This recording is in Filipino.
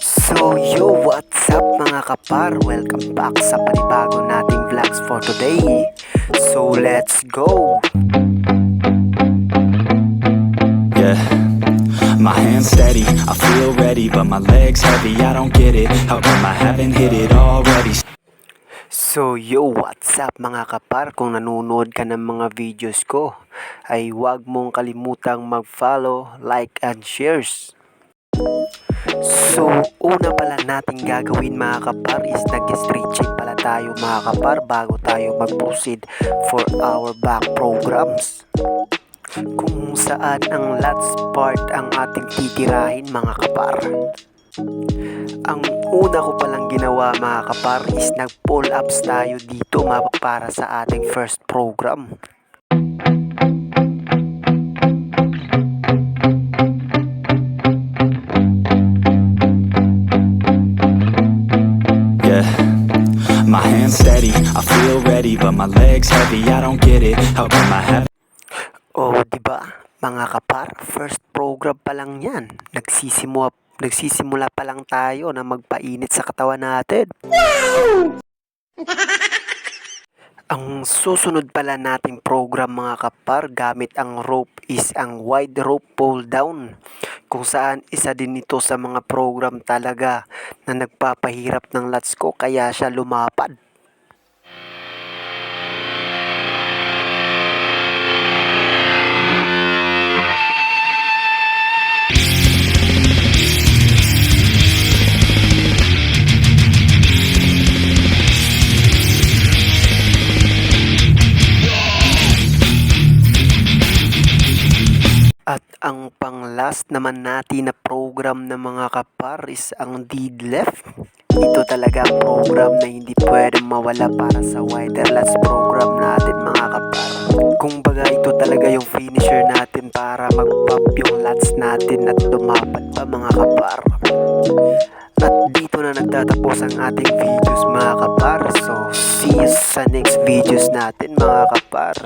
So yo, what's up mga kapar? Welcome back sa panibago nating vlogs for today. So let's go! Yeah. My hands steady, I feel ready, but my legs heavy. I don't get it. How come I haven't hit it already? So yo, what's up mga kapar? Kung nanonood ka ng mga videos ko, ay huwag mong kalimutang mag-follow, like, and shares. So, una pala natin gagawin mga kapar is nag-stretching pala tayo mga kapar bago tayo mag-proceed for our back programs. Kung saan ang last part ang ating titirahin mga kapar. Ang una ko palang ginawa mga kapar is nag-pull ups tayo dito mga para sa ating first program. My hands steady, I feel ready, but my legs heavy. I don't get it. How come I haven't O, di ba? Mga kapar, first program pa lang yan. Nagsisimula, nagsisimula pa lang tayo na magpainit sa katawan natin. Ang susunod pala nating program mga kapar gamit ang rope is ang wide rope pull down kung saan isa din ito sa mga program talaga na nagpapahirap ng lats ko kaya siya lumapad. Ang pang-last naman natin na program ng mga kapar is ang deadlift. Ito talaga ang program na hindi pwede mawala para sa wider lats program natin mga kapar. Kung baga ito talaga yung finisher natin para mag-pop yung lats natin at lumapat pa mga kapar. At dito na nagtatapos ang ating videos mga kapar. So see you sa next videos natin mga kapar.